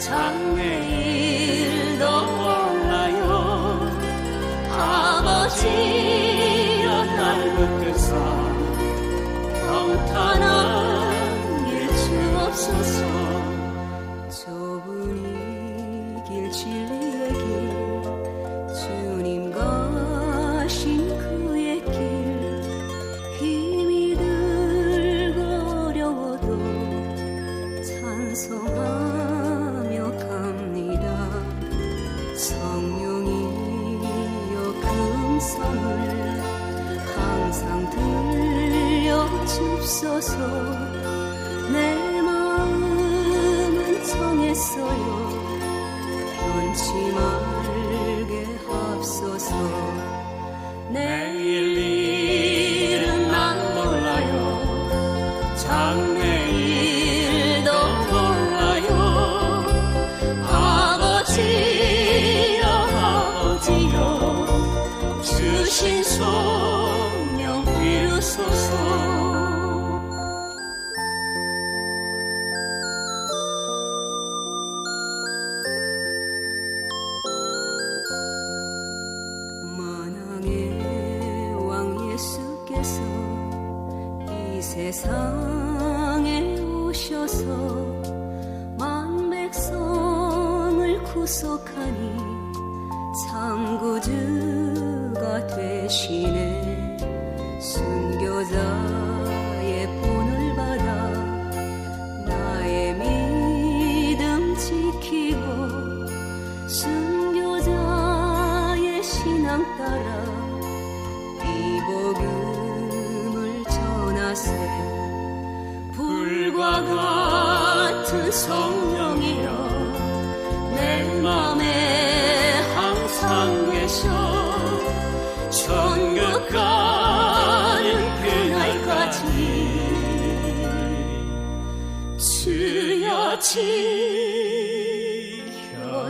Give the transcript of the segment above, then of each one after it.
장래일도 몰라요? 아버지여 날 붙들사 평탄한 일주 없소서 좁은 이길 진리의 길 주님 거신 그의 길 힘이 들고 어려워도 찬송하 주옵소서 내 마음은 정했어요. 변치 말게 합소서. 내일 일은 난 몰라요. 장래일도 몰라요. 아버지여 아버지여 주신 소명 이루소서 이 세상에 오셔서 만 백성을 구속하니 창구주가 되시네. 순교자의 본을 받아 나의 믿음 지키고 순교자의 신앙 따라 전하세 불과 같은 성령이여 내 맘에 항상 계셔. 천국 가는 그날까지 주여 지켜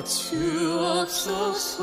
주옵소서